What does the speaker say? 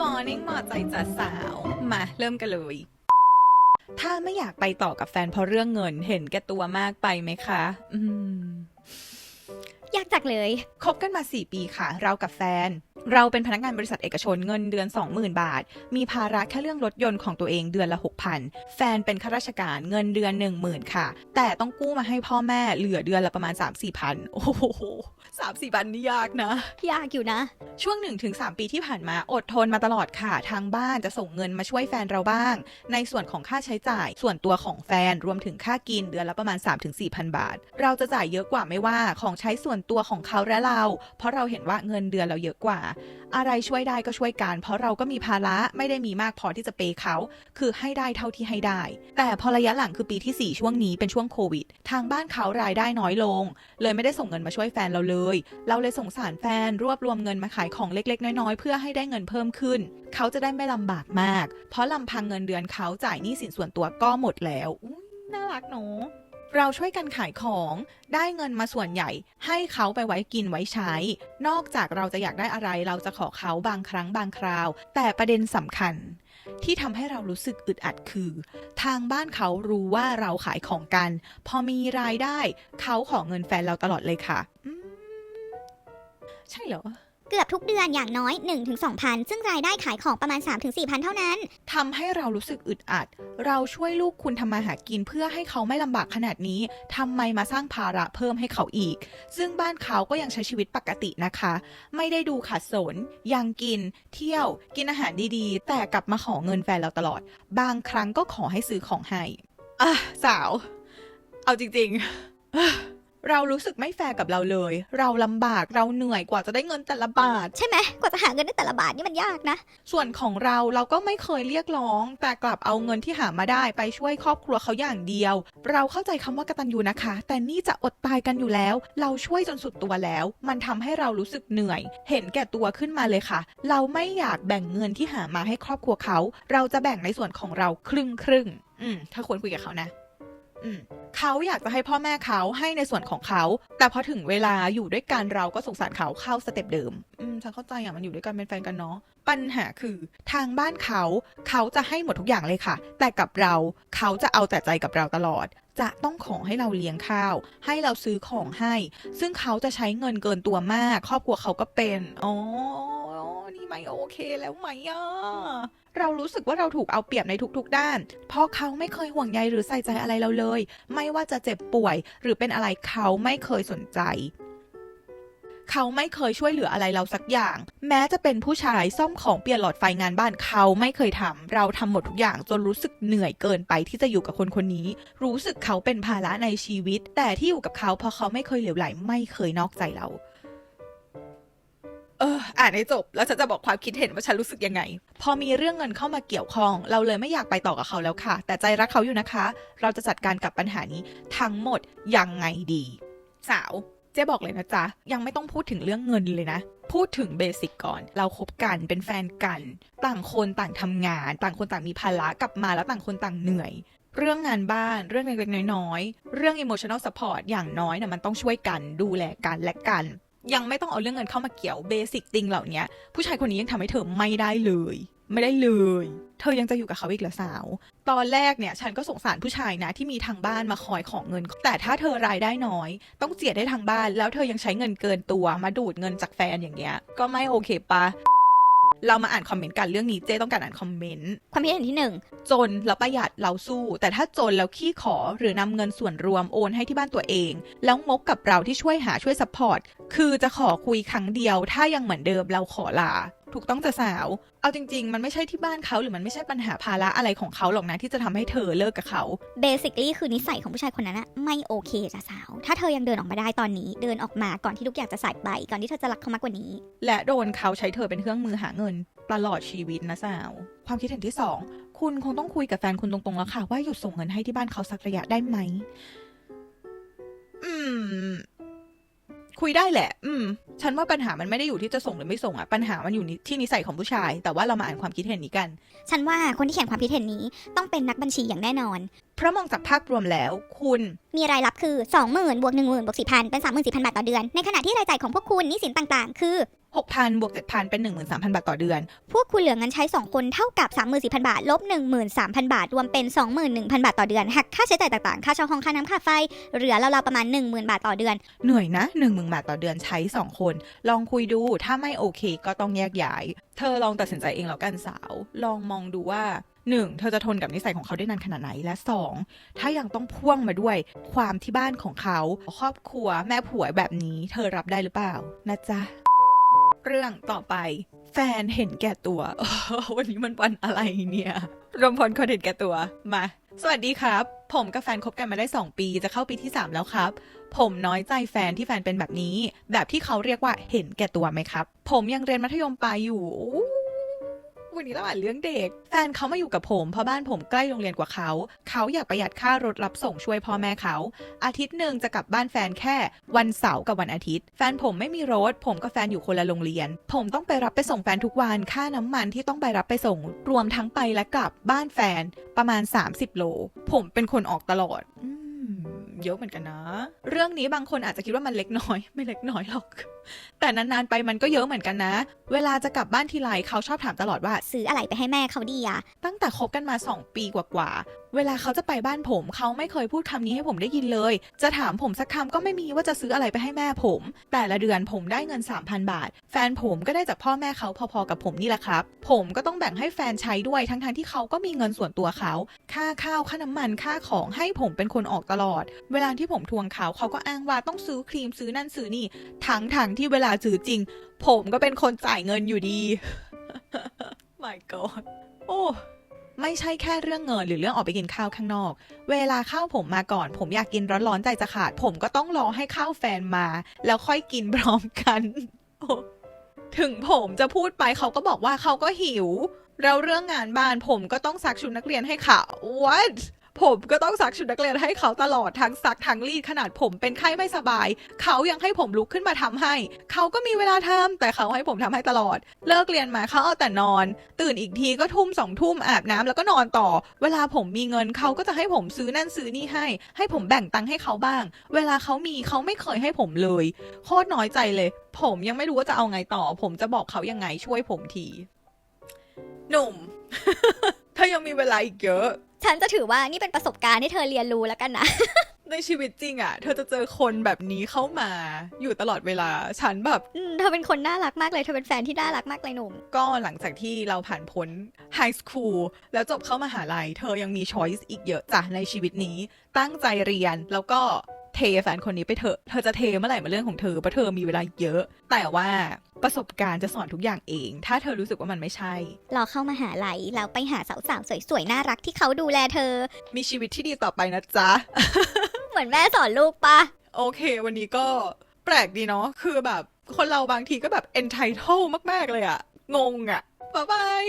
Morning หมอใจจ๋าสาว มาเริ่มกันเลย ถ้าไม่อยากไปต่อกับแฟนเพราะเรื่องเงินเห็นแก่ตัวมากไปไหมคะ อืมยากจักเลย คบกันมา 4 ปีค่ะ เรากับแฟน เราเป็นพนักงานบริษัทเอกชนเงินเดือน 20,000 บาท มีภาระแค่เรื่องรถยนต์ของตัวเองเดือนละ 6,000 แฟนเป็นข้าราชการเงินเดือน 10,000 ค่ะ แต่ต้องกู้มาให้พ่อแม่เหลือเดือนละประมาณ 3-4พันโอ้โห สามสี่พันนี่ยากนะ ยากอยู่นะ ช่วง 1-3 ปีที่ผ่านมาอดทนมาตลอดค่ะ ทางบ้านจะส่งเงินมาช่วยแฟนเราบ้าง ในส่วนของค่าใช้จ่าย ส่วนตัวของแฟนรวมถึงค่ากินเดือนละประมาณ 3-4,000บาท เราจะจ่ายเยอะกว่าไม่ว่าของใช้ส่วนตัวของเขาและเรา เพราะเราเห็นว่าเงินเดือนเราเยอะกว่า อะไรช่วยได้ก็ช่วยกัน เพราะเราก็มีภาระไม่ได้มีมากพอที่จะเปย์เขา คือให้ได้เท่าที่ให้ได้ แต่พอระยะหลังคือปีที่ 4 ช่วงนี้เป็นช่วงโควิด ทางบ้านเขารายได้น้อยลง เลยไม่ได้ส่งเงินมาช่วยแฟนเราเลยเราเลยสงสารแฟนรวบรวมเงินมาขายของเล็กๆ น้อยๆ เพื่อให้ได้เงินเพิ่มขึ้น เขาจะได้ไม่ลำบากมาก เพราะลำพังเงินเดือนเขาจ่ายหนี้สินส่วนตัวก็หมดแล้วอุ๊ยน่ารักเนอะเราช่วยกันขายของได้เงินมาส่วนใหญ่ ให้เขาไปไว้กินไว้ใช้ นอกจากเราจะอยากได้อะไรเราจะขอเขาบางครั้งบางคราว แต่ประเด็นสำคัญ ที่ทำให้เรารู้สึกอึดอัดคือ ทางบ้านเขารู้ว่าเราขายของกัน พอมีรายได้ เขาขอเงินแฟนเราตลอดเลยค่ะอื ใช่เหรอ เกือบทุกเดือนอย่างน้อย 1-2,000ซึ่งรายได้ขายของประมาณ 3-4,000 เท่านั้น ทำให้เรารู้สึกอึดอัด เราช่วยลูกคุณทำมาหากินเพื่อให้เขาไม่ลำบากขนาดนี้ ทำไมมาสร้างภาระเพิ่มให้เขาอีก ซึ่งบ้านเขาก็ยังใช้ชีวิตปกตินะคะ ไม่ได้ดูขัดสน ยังกิน เที่ยว กินอาหารดีๆ แต่กลับมาขอเงินแฟนเราตลอด บางครั้งก็ขอให้ซื้อของให้อะสาว เอาจริงๆอะ เรารู้สึกไม่แฟร์กับเราเลย เราลำบากเราเหนื่อยกว่าจะได้เงินแต่ละบาท ใช่ไหมกว่าจะหาเงินได้แต่ละบาทนี่มันยากนะ ส่วนของเราเราก็ไม่เคยเรียกร้อง แต่กลับเอาเงินที่หามาได้ไปช่วยครอบครัวเขาอย่างเดียว เราเข้าใจคำว่ากตัญญูนะคะ แต่นี่จะอดตายกันอยู่แล้ว เราช่วยจนสุดตัวแล้ว มันทำให้เรารู้สึกเหนื่อย เห็นแก่ตัวขึ้นมาเลยค่ะ เราไม่อยากแบ่งเงินที่หามาให้ครอบครัวเขา เราจะแบ่งในส่วนของเราครึ่งครึ่งๆอืมถ้าควรคุยกับเขานะ อืม เขาอยากจะให้พ่อแม่เขาให้ในส่วนของเขา แต่พอถึงเวลาอยู่ด้วยกันเราก็สงสารเขาเข้าสเต็ปเดิม อืมฉันเข้าใจอะมันอยู่ด้วยกันเป็นแฟนกันเนาะปัญหาคือทางบ้านเขาเขาจะให้หมดทุกอย่างเลยค่ะ แต่กับเราเขาจะเอาแต่ใจกับเราตลอด จะต้องขอให้เราเลี้ยงข้าว ให้เราซื้อของให้ ซึ่งเขาจะใช้เงินเกินตัวมาก ครอบครัวเขาก็เป็นอ๋อ ไม่โอเคแล้วไหมอะเรารู้สึกว่าเราถูกเอาเปรียบในทุกๆ ด้าน เพราะเขาไม่เคยห่วงใยหรือใส่ใจอะไรเราเลย ไม่ว่าจะเจ็บป่วย หรือเป็นอะไรเขาไม่เคยสนใจ เขาไม่เคยช่วยเหลืออะไรเราสักอย่าง แม้จะเป็นผู้ชายซ่อมของเปลี่ยนหลอดไฟงานบ้านเขาไม่เคยทำเราทำหมดทุกอย่างจนรู้สึกเหนื่อยเกินไปที่จะอยู่กับคนคนนี้ รู้สึกเขาเป็นภาระในชีวิต แต่ที่อยู่กับเขาเพราะเขาไม่เคยเหลวไหล ไม่เคยนอกใจเรา เอออ่านให้จบแล้วฉันจะบอกความคิดเห็นว่าฉันรู้สึกยังไง พอมีเรื่องเงินเข้ามาเกี่ยวข้อง เราเลยไม่อยากไปต่อกับเขาแล้วค่ะ แต่ใจรักเขาอยู่นะคะ เราจะจัดการกับปัญหานี้ทั้งหมดยังไงดี สาว เจ๊บอกเลยนะจ๊ะ ยังไม่ต้องพูดถึงเรื่องเงินเลยนะ พูดถึงเบสิกก่อน เราคบกันเป็นแฟนกัน ต่างคนต่างทำงาน ต่างคนต่างมีภาระกลับมาแล้วต่างคนต่างเหนื่อยเรื่องงานบ้านเรื่องเล็กๆน้อยๆ เรื่อง emotional support อย่างน้อยเนี่ยมันต้องช่วยกันดูแลกันและกัน ยังไม่ต้องเอาเรื่องเงินเข้ามาเกี่ยวเบสิกติงเหล่านี้ผู้ชายคนนี้ยังทำให้เธอไม่ได้เลย ไม่ได้เลย เธอยังจะอยู่กับเขาอีกเหรอสาว ตอนแรกเนี่ยฉันก็สงสารผู้ชายนะที่มีทางบ้านมาคอยของเงิน แต่ถ้าเธอรายได้น้อย ต้องเสียดได้ทางบ้าน แล้วเธอยังใช้เงินเกินตัวมาดูดเงินจากแฟนอย่างเงี้ย ก็ไม่โอเคปะ เรามาอ่านคอมเมนต์กันเรื่องนี้เจ๊ต้องการอ่านคอมเมนต์ความคิดเห็นที่หนึ่งจนแล้วประหยัดเราสู้ แต่ถ้าจนแล้วขี้ขอหรือนำเงินส่วนรวมโอนให้ที่บ้านตัวเอง แล้วงกกับเราที่ช่วยหาช่วยซัพพอร์ตคือจะขอคุยครั้งเดียว ถ้ายังเหมือนเดิมเราขอลา ถูกต้องจะสาว เอาจริง ๆ มันไม่ใช่ที่บ้านเขาหรือมันไม่ใช่ปัญหาภาระอะไรของเขาหรอกนะที่จะทำให้เธอเลิกกับเขาเบสิคลี่คือนิสัยของผู้ชายคนนั้นอะไม่โอเคจ้ะสาว ถ้าเธอยังเดินออกมาได้ตอนนี้เดินออกมาก่อนที่ทุกอย่างจะสายไปก่อนที่เธอจะรักเขามากกว่านี้ และโดนเขาใช้เธอเป็นเครื่องมือหาเงินตลอดชีวิตนะสาว ความคิดเห็นที่สองคุณคงต้องคุยกับแฟนคุณตรงๆแล้วค่ะ ว่าหยุดส่งเงินให้ที่บ้านเขาสักระยะได้ไหม อืม คุยได้แหละ อืม ฉันว่าปัญหามันไม่ได้อยู่ที่จะส่งหรือไม่ส่งอะปัญหามันอยู่ที่นิสัยของผู้ชาย แต่ว่าเรามาอ่านความคิดเห็นนี้กัน ฉันว่าคนที่เขียนความคิดเห็นนี้ต้องเป็นนักบัญชีอย่างแน่นอน เพราะมองจากภาพรวมแล้วคุณมีรายรับคือ 20,000บวก10,000บวก4,000เป็น 34,000 บาทต่อเดือน ในขณะที่รายจ่ายของพวกคุณหนี้สินต่างๆ คือ 6,000บวก7,000 เป็น 13,000 บาทต่อเดือน พวกคุณเหลือเงินใช้ 2 คนเท่ากับ 34,000 บาท ลบ 13,000 บาท รวมเป็น 21,000 บาทต่อเดือน หักค่าใช้จ่ายต่างๆ ค่าเช่าห้อง ค่าน้ำค่าไฟ เหลือราวๆประมาณ 10,000 บาทต่อเดือน เหนื่อยนะ 10,000 บาทต่อเดือนใช้ 2 คน ลองคุยดู ถ้าไม่โอเคก็ต้องแยกย้าย เธอลองตัดสินใจเองแล้วกันสาว ลองมองดูว่า 1. เธอจะทนกับนิสัยของเขาได้นานขนาดไหนและ 2. ถ้ายังต้องพ่วงมาด้วย ความที่บ้านของเขาครอบครัวแม่ผัวแบบนี้ เธอรับได้หรือเปล่า นะจ๊ะ เรื่องต่อไป แฟนเห็นแก่ตัว วันนี้มันวันอะไรเนี่ย รวมพลคนเห็นแก่ตัว มา สวัสดีครับ ผมกับแฟนคบกันมาได้ 2 ปี จะเข้าปีที่ 3 แล้วครับ ผมน้อยใจแฟนที่แฟนเป็นแบบนี้ แบบที่เขาเรียกว่าเห็นแก่ตัวไหมครับ ผมยังเรียนมัธยมปลายอยู่อู้ วันนี้เราอ่านเรื่องเด็ก แฟนเขามาอยู่กับผมเพราะบ้านผมใกล้โรงเรียนกว่าเขา เขาอยากประหยัดค่ารถรับส่งช่วยพ่อแม่เขา อาทิตย์หนึ่งจะกลับบ้านแฟนแค่ วันเสาร์กับวันอาทิตย์ แฟนผมไม่มีรถ ผมกับแฟนอยู่คนละโรงเรียน ผมต้องไปรับไปส่งแฟนทุกวัน ค่าน้ำมันที่ต้องไปรับไปส่ง รวมทั้งไปและกลับบ้านแฟนประมาณ 30 โล ผมเป็นคนออกตลอดเยอะเหมือนกันนะ เรื่องนี้บางคนอาจจะคิดว่ามันเล็กน้อย ไม่เล็กน้อยหรอก แต่นานๆไปมันก็เยอะเหมือนกันนะ เวลาจะกลับบ้านทีไรเขาชอบถามตลอดว่า ซื้ออะไรไปให้แม่เขาดีอะตั้งแต่คบกันมา 2 ปีกว่าๆ เวลาเขาจะไปบ้านผมเขาไม่เคยพูดคำนี้ให้ผมได้ยินเลย จะถามผมสักคำก็ไม่มีว่าจะซื้ออะไรไปให้แม่ผม แต่ละเดือนผมได้เงิน 3,000 บาท แฟนผมก็ได้จากพ่อแม่เขาพอๆกับผมนี่แหละครับ ผมก็ต้องแบ่งให้แฟนใช้ด้วยทั้งๆที่เขาก็มีเงินส่วนตัวเขา ค่าข้าวค่าน้ำมันค่าของให้ผมเป็นคนออกตลอด เวลาที่ผมทวงเขาเขาก็อ้างว่าต้องซื้อครีมซื้อนั่นซื้อนี่ทั้งทางๆที่เวลาซื้อจริง ผมก็เป็นคนจ่ายเงินอยู่ดี my god โอ้ไม่ใช่แค่เรื่องเงินหรือเรื่องออกไปกินข้าวข้างนอก เวลาข้าวผมมาก่อน ผมอยากกินร้อนๆใจจะขาด ผมก็ต้องรอให้ข้าวแฟนมา แล้วค่อยกินพร้อมกันถึงผมจะพูดไปเขาก็บอกว่าเขาก็หิว แล้วเรื่องงานบ้านผมก็ต้องซักชุดนักเรียนให้เขา what ผมก็ต้องซักชุดนักเรียนให้เขาตลอดทั้งซักทั้งรีดขนาดผมเป็นไข้ไม่สบาย เขายังให้ผมลุกขึ้นมาทำให้ เขาก็มีเวลาทำแต่เขาให้ผมทำให้ตลอด เลิกเรียนมาเขาเอาแต่นอน ตื่นอีกทีก็ทุ่มสองทุ่มอาบน้ำแล้วก็นอนต่อ เวลาผมมีเงินเขาก็จะให้ผมซื้อนั่นซื้อนี่ให้ ให้ผมแบ่งตังค์ให้เขาบ้าง เวลาเขามีเขาไม่เคยให้ผมเลย โคตรน้อยใจเลย ผมยังไม่รู้ว่าจะเอาไงต่อ ผมจะบอกเขายังไงช่วยผมที หนุ่ม ถ้ายังมีเวลาอีกเยอะ ฉันจะถือว่านี่เป็นประสบการณ์ที่เธอเรียนรู้แล้วกันนะ ในชีวิตจริงอะ่ะ เธอจะเจอคนแบบนี้เข้ามาอยู่ตลอดเวลา ฉันแบบอืมเธอเป็นคนน่ารักมากเลย เธอเป็นแฟนที่น่ารักมากเลยหนุ่ม ก็หลังจากที่เราผ่านพ้นไฮสคูลแล้วจบเข้ามาหาลัย เธอยังมีช้อยส์อีกเยอะจ้ะในชีวิตนี้ ตั้งใจเรียนแล้วก็ เทแฟนคนนี้ไปเถอะ เธอจะเทเมื่อไหร่มาเรื่องของเธอเพราะเธอมีเวลาเยอะ แต่ว่าประสบการณ์จะสอนทุกอย่างเอง ถ้าเธอรู้สึกว่ามันไม่ใช่รอเข้ามาหาลัยแล้วไปหาสาวๆสวยๆน่ารักที่เขาดูแลเธอ มีชีวิตที่ดีต่อไปนะจ๊ะ เหมือนแม่สอนลูกปะโอเค วันนี้ก็แปลกดีเนาะคือแบบ คนเราบางทีก็แบบ entitled มากๆเลยอะงงอะบ๊ายบาย